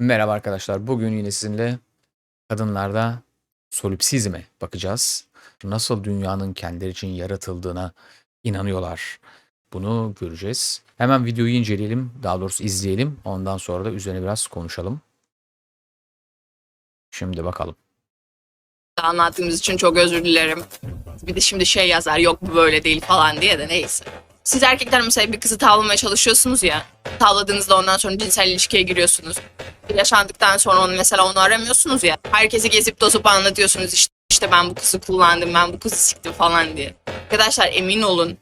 Merhaba arkadaşlar. Bugün yine sizinle kadınlarda solipsizme bakacağız. Nasıl dünyanın kendileri için yaratıldığına inanıyorlar. Bunu göreceğiz. Hemen videoyu inceleyelim. Daha doğrusu izleyelim. Ondan sonra da üzerine biraz konuşalım. Şimdi bakalım. anlattığımız için çok özür dilerim. Bir de şimdi şey yazar yok bu böyle değil falan diye de neyse. Siz erkekler mesela bir kızı tavlamaya çalışıyorsunuz ya. Tavladığınızda ondan sonra cinsel ilişkiye giriyorsunuz. Yaşandıktan sonra onu mesela onu aramıyorsunuz ya. Herkesi gezip tozup anlatıyorsunuz işte, işte ben bu kızı kullandım, ben bu kızı siktim falan diye. Arkadaşlar emin olun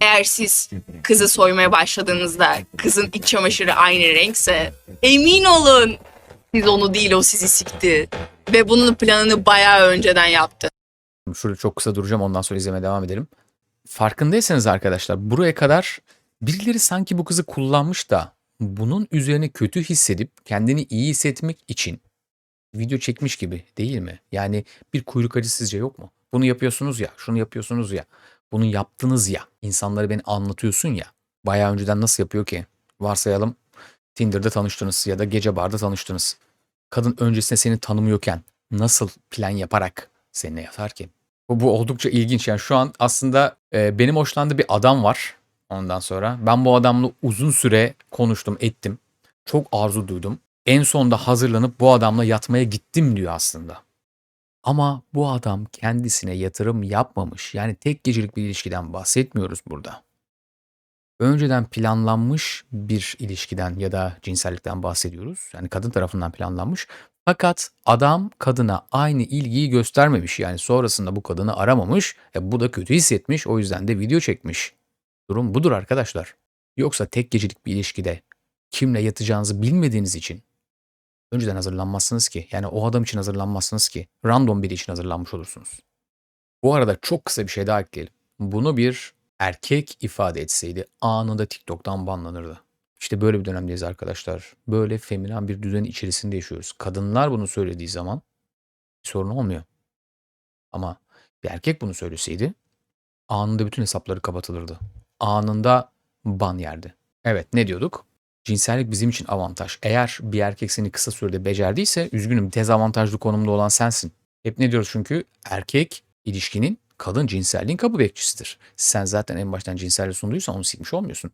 eğer siz kızı soymaya başladığınızda kızın iç çamaşırı aynı renkse emin olun siz onu değil o sizi sikti. Ve bunun planını bayağı önceden yaptı. Şurada çok kısa duracağım. Ondan sonra izlemeye devam edelim. Farkındaysanız arkadaşlar buraya kadar birileri sanki bu kızı kullanmış da bunun üzerine kötü hissedip kendini iyi hissetmek için video çekmiş gibi değil mi? Yani bir kuyruk acı sizce yok mu? Bunu yapıyorsunuz ya, şunu yapıyorsunuz ya, bunu yaptınız ya, insanlara beni anlatıyorsun ya. Bayağı önceden nasıl yapıyor ki? Varsayalım Tinder'da tanıştınız ya da gece barda tanıştınız. Kadın öncesinde seni tanımıyorken nasıl plan yaparak seninle yatar ki? Bu, bu oldukça ilginç. Yani şu an aslında e, benim hoşlandığım bir adam var ondan sonra. Ben bu adamla uzun süre konuştum, ettim. Çok arzu duydum. En sonunda hazırlanıp bu adamla yatmaya gittim diyor aslında. Ama bu adam kendisine yatırım yapmamış. Yani tek gecelik bir ilişkiden bahsetmiyoruz burada. Önceden planlanmış bir ilişkiden ya da cinsellikten bahsediyoruz. Yani kadın tarafından planlanmış. Fakat adam kadına aynı ilgiyi göstermemiş. Yani sonrasında bu kadını aramamış. E bu da kötü hissetmiş. O yüzden de video çekmiş. Durum budur arkadaşlar. Yoksa tek gecelik bir ilişkide kimle yatacağınızı bilmediğiniz için önceden hazırlanmazsınız ki. Yani o adam için hazırlanmazsınız ki. Random biri için hazırlanmış olursunuz. Bu arada çok kısa bir şey daha ekleyelim. Bunu bir erkek ifade etseydi anında TikTok'tan banlanırdı. İşte böyle bir dönemdeyiz arkadaşlar. Böyle feminen bir düzenin içerisinde yaşıyoruz. Kadınlar bunu söylediği zaman sorun olmuyor. Ama bir erkek bunu söyleseydi anında bütün hesapları kapatılırdı. Anında ban yerdi. Evet ne diyorduk? Cinsellik bizim için avantaj. Eğer bir erkek seni kısa sürede becerdiyse üzgünüm dezavantajlı konumda olan sensin. Hep ne diyoruz çünkü erkek ilişkinin kadın cinselliğin kapı bekçisidir. Sen zaten en baştan cinselliği sunduysan onu sikmiş olmuyorsun.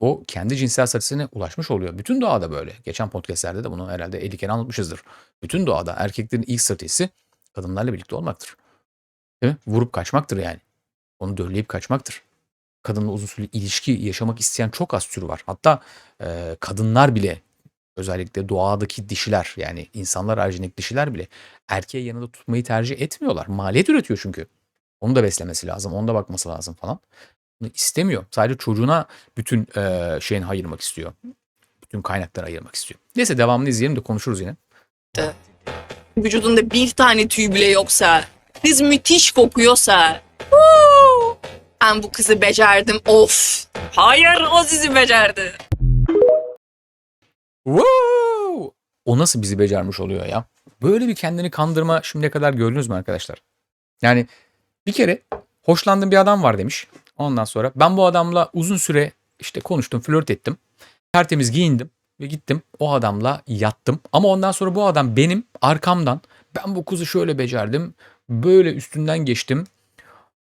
O kendi cinsel statüsüne ulaşmış oluyor. Bütün doğada böyle. Geçen podcastlerde de bunu herhalde 50 kere anlatmışızdır. Bütün doğada erkeklerin ilk stratejisi kadınlarla birlikte olmaktır. Değil mi? Vurup kaçmaktır yani. Onu dölleyip kaçmaktır. Kadınla uzun süreli ilişki yaşamak isteyen çok az tür var. Hatta e, kadınlar bile özellikle doğadaki dişiler yani insanlar haricindeki dişiler bile erkeği yanında tutmayı tercih etmiyorlar. Maliyet üretiyor çünkü. Onu da beslemesi lazım. Onu da bakması lazım falan. İstemiyor. Sadece çocuğuna bütün e, şeyin ayırmak istiyor. Bütün kaynakları ayırmak istiyor. Neyse devamını izleyelim de konuşuruz yine. Vücudunda bir tane tüy bile yoksa, kız müthiş kokuyorsa, huu, ben bu kızı becerdim. Of. Hayır o sizi becerdi. Wow! O nasıl bizi becermiş oluyor ya? Böyle bir kendini kandırma şimdiye kadar gördünüz mü arkadaşlar? Yani bir kere hoşlandığım bir adam var demiş. Ondan sonra ben bu adamla uzun süre işte konuştum, flört ettim. Tertemiz giyindim ve gittim o adamla yattım. Ama ondan sonra bu adam benim arkamdan ben bu kızı şöyle becerdim, böyle üstünden geçtim.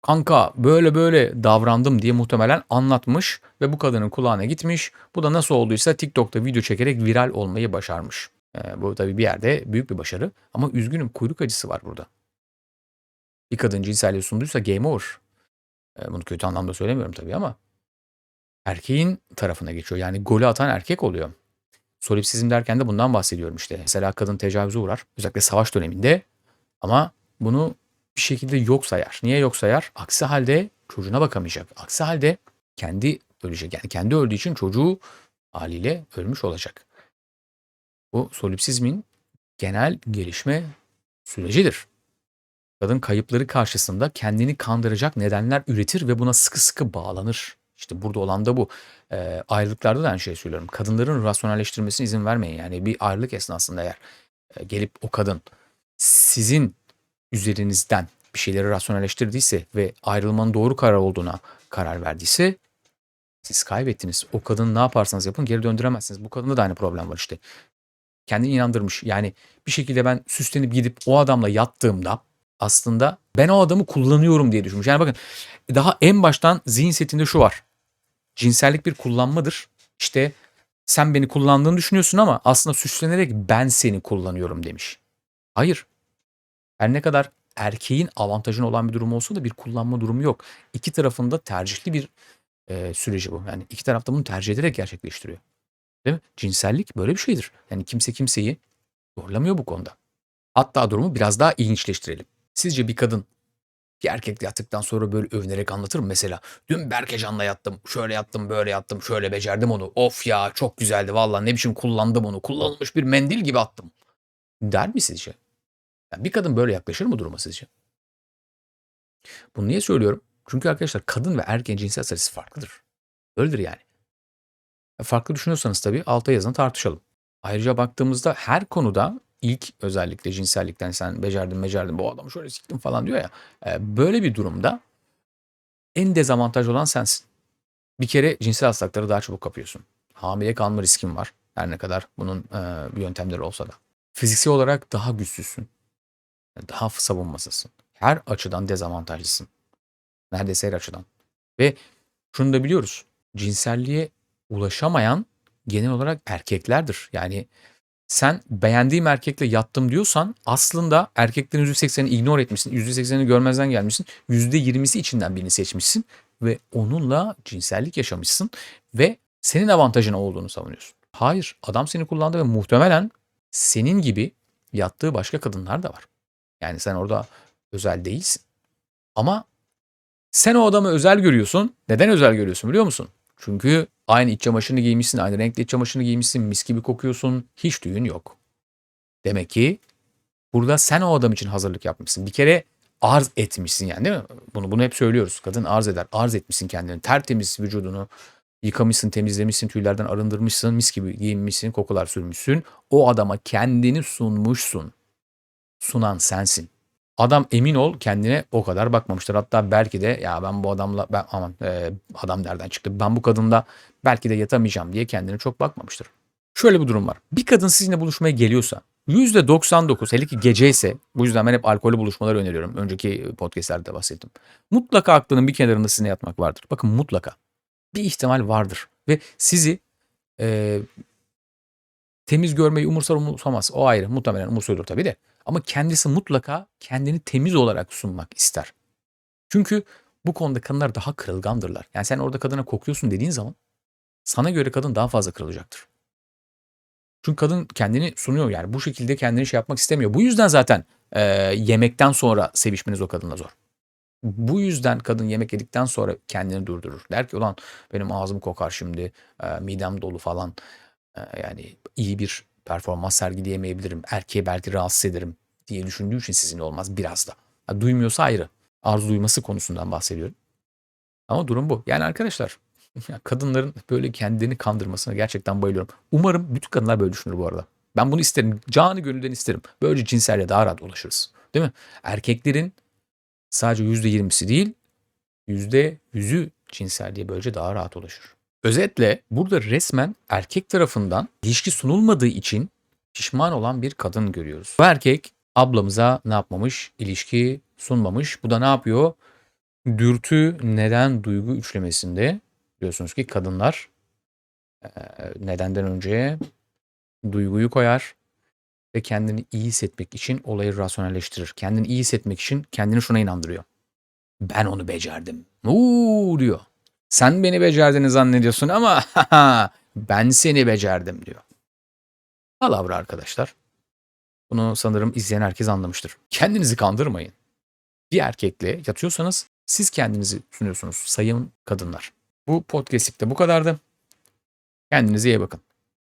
Kanka böyle böyle davrandım diye muhtemelen anlatmış ve bu kadının kulağına gitmiş. Bu da nasıl olduysa TikTok'ta video çekerek viral olmayı başarmış. Ee, bu tabii bir yerde büyük bir başarı ama üzgünüm kuyruk acısı var burada. Bir kadın cinselliği sunduysa game over. Ee, bunu kötü anlamda söylemiyorum tabii ama erkeğin tarafına geçiyor. Yani golü atan erkek oluyor. Solipsizm derken de bundan bahsediyorum işte. Mesela kadın tecavüze uğrar. Özellikle savaş döneminde. Ama bunu bir şekilde yok sayar. Niye yok sayar? Aksi halde çocuğuna bakamayacak. Aksi halde kendi ölecek. Yani kendi öldüğü için çocuğu haliyle ölmüş olacak. Bu solipsizmin genel gelişme sürecidir. Kadın kayıpları karşısında kendini kandıracak nedenler üretir ve buna sıkı sıkı bağlanır. İşte burada olan da bu. Ee, ayrılıklarda da aynı şey söylüyorum. Kadınların rasyonelleştirmesine izin vermeyin. Yani bir ayrılık esnasında eğer e, gelip o kadın sizin üzerinizden bir şeyleri rasyonelleştirdiyse ve ayrılmanın doğru karar olduğuna karar verdiyse siz kaybettiniz. O kadın ne yaparsanız yapın geri döndüremezsiniz. Bu kadında da aynı problem var işte. Kendini inandırmış. Yani bir şekilde ben süslenip gidip o adamla yattığımda aslında ben o adamı kullanıyorum diye düşünmüş. Yani bakın daha en baştan zihin setinde şu var. Cinsellik bir kullanmadır. İşte sen beni kullandığını düşünüyorsun ama aslında süslenerek ben seni kullanıyorum demiş. Hayır. Her ne kadar erkeğin avantajına olan bir durum olsa da bir kullanma durumu yok. İki tarafında tercihli bir e, süreci bu. Yani iki taraf da bunu tercih ederek gerçekleştiriyor. Değil mi? Cinsellik böyle bir şeydir. Yani kimse kimseyi zorlamıyor bu konuda. Hatta durumu biraz daha ilginçleştirelim. Sizce bir kadın bir erkekle yattıktan sonra böyle övünerek anlatır mı? Mesela dün Berkecan'la yattım, şöyle yattım, böyle yattım, şöyle becerdim onu. Of ya çok güzeldi vallahi ne biçim kullandım onu. Kullanılmış bir mendil gibi attım. Der mi sizce? Yani bir kadın böyle yaklaşır mı duruma sizce? Bunu niye söylüyorum? Çünkü arkadaşlar kadın ve erkeğin cinsel sayısı farklıdır. Öyledir yani. Farklı düşünüyorsanız tabii alta yazın tartışalım. Ayrıca baktığımızda her konuda ilk özellikle cinsellikten sen becerdin becerdin bu adamı şöyle siktin falan diyor ya. e, Böyle bir durumda en dezavantaj olan sensin. Bir kere cinsel hastalıkları daha çabuk kapıyorsun. Hamile kalma riskin var. Her ne kadar bunun e, yöntemleri olsa da. Fiziksel olarak daha güçsüzsün. Daha savunmasızsın. Her açıdan dezavantajlısın. Neredeyse her açıdan. Ve şunu da biliyoruz. Cinselliğe ulaşamayan genel olarak erkeklerdir. Yani sen beğendiğim erkekle yattım diyorsan aslında erkeklerin %80'ini ignore etmişsin. %80'ini görmezden gelmişsin. %20'si içinden birini seçmişsin ve onunla cinsellik yaşamışsın ve senin avantajına olduğunu savunuyorsun. Hayır, adam seni kullandı ve muhtemelen senin gibi yattığı başka kadınlar da var. Yani sen orada özel değilsin. Ama sen o adamı özel görüyorsun. Neden özel görüyorsun biliyor musun? Çünkü aynı iç çamaşırını giymişsin, aynı renkli iç çamaşırını giymişsin, mis gibi kokuyorsun, hiç düğün yok. Demek ki burada sen o adam için hazırlık yapmışsın. Bir kere arz etmişsin yani değil mi? Bunu bunu hep söylüyoruz. Kadın arz eder. Arz etmişsin kendini. Tertemiz vücudunu yıkamışsın, temizlemişsin, tüylerden arındırmışsın, mis gibi giyinmişsin, kokular sürmüşsün. O adama kendini sunmuşsun. Sunan sensin. Adam emin ol kendine o kadar bakmamıştır. Hatta belki de ya ben bu adamla ben aman e, adam nereden çıktı? Ben bu kadınla belki de yatamayacağım diye kendine çok bakmamıştır. Şöyle bir durum var. Bir kadın sizinle buluşmaya geliyorsa %99 hele ki gece ise bu yüzden ben hep alkollü buluşmaları öneriyorum. Önceki podcastlerde bahsettim. Mutlaka aklının bir kenarında sizinle yatmak vardır. Bakın mutlaka. Bir ihtimal vardır. Ve sizi e, temiz görmeyi umursar umursamaz. O ayrı. Muhtemelen umursuyordur tabii de. Ama kendisi mutlaka kendini temiz olarak sunmak ister. Çünkü bu konuda kadınlar daha kırılgandırlar. Yani sen orada kadına kokuyorsun dediğin zaman sana göre kadın daha fazla kırılacaktır. Çünkü kadın kendini sunuyor yani bu şekilde kendini şey yapmak istemiyor. Bu yüzden zaten e, yemekten sonra sevişmeniz o kadınla zor. Bu yüzden kadın yemek yedikten sonra kendini durdurur. Der ki ulan benim ağzım kokar şimdi, e, midem dolu falan. E, yani iyi bir performans sergileyemeyebilirim. Erkeği belki rahatsız ederim diye düşündüğü için sizinle olmaz biraz da. Ha, duymuyorsa ayrı. Arzu duyması konusundan bahsediyorum. Ama durum bu. Yani arkadaşlar kadınların böyle kendini kandırmasına gerçekten bayılıyorum. Umarım bütün kadınlar böyle düşünür bu arada. Ben bunu isterim. Canı gönülden isterim. Böylece cinselliğe daha rahat ulaşırız. Değil mi? Erkeklerin sadece %20'si değil %100'ü cinselliğe böylece daha rahat ulaşır. Özetle burada resmen erkek tarafından ilişki sunulmadığı için pişman olan bir kadın görüyoruz. Bu erkek ablamıza ne yapmamış? İlişki sunmamış. Bu da ne yapıyor? Dürtü neden duygu üçlemesinde biliyorsunuz ki kadınlar nedenden önce duyguyu koyar ve kendini iyi hissetmek için olayı rasyonelleştirir. Kendini iyi hissetmek için kendini şuna inandırıyor. Ben onu becerdim. Uuu diyor. Sen beni becerdiğini zannediyorsun ama ben seni becerdim diyor. Palavra arkadaşlar. Bunu sanırım izleyen herkes anlamıştır. Kendinizi kandırmayın. Bir erkekle yatıyorsanız siz kendinizi sunuyorsunuz sayın kadınlar. Bu podcast'te bu kadardı. Kendinize iyi bakın.